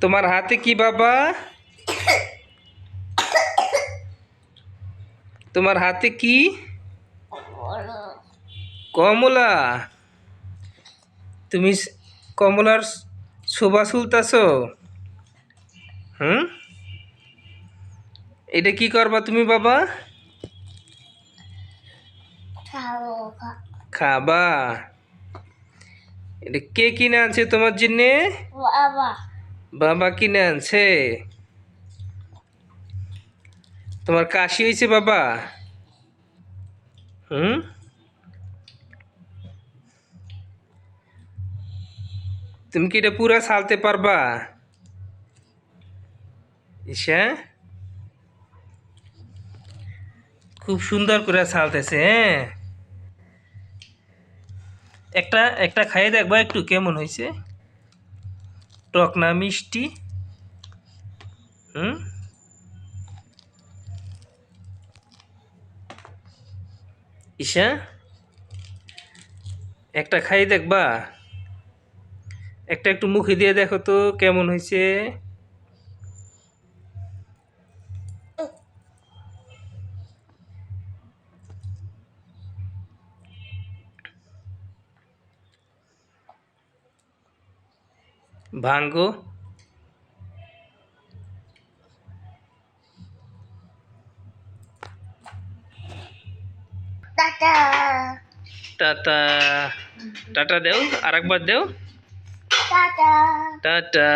তোমার হাতে কি বাবা? তোমার হাতে কি? কমলা। তুমি কমলার শোভা শুলতাছ হুম? এটা কি করবা তুমি বাবা? খাবা। এটা কে কিনে আনছে তোমার জন্যে? বাবা। বাবা কিনে আনছে। তোমার কাশি হয়েছে বাবা? হুম? তুমি কি এটা পুরা সালতে পারবা? ঈশা খুব সুন্দর করে সালতেছে হ্যাঁ? একটা একটা খাইয়ে দেখবা একটু কেমন হয়েছে। টক না মিষ্টি? হুম? ঈশা, একটা খাই দেখবা। একটা একটু মুখে দিয়ে দেখো তো কেমন হয়েছে ভাঙ্গো। টাটা। টাটা। টাটা দেও আরেকবার দেও। টাটা। টাটা।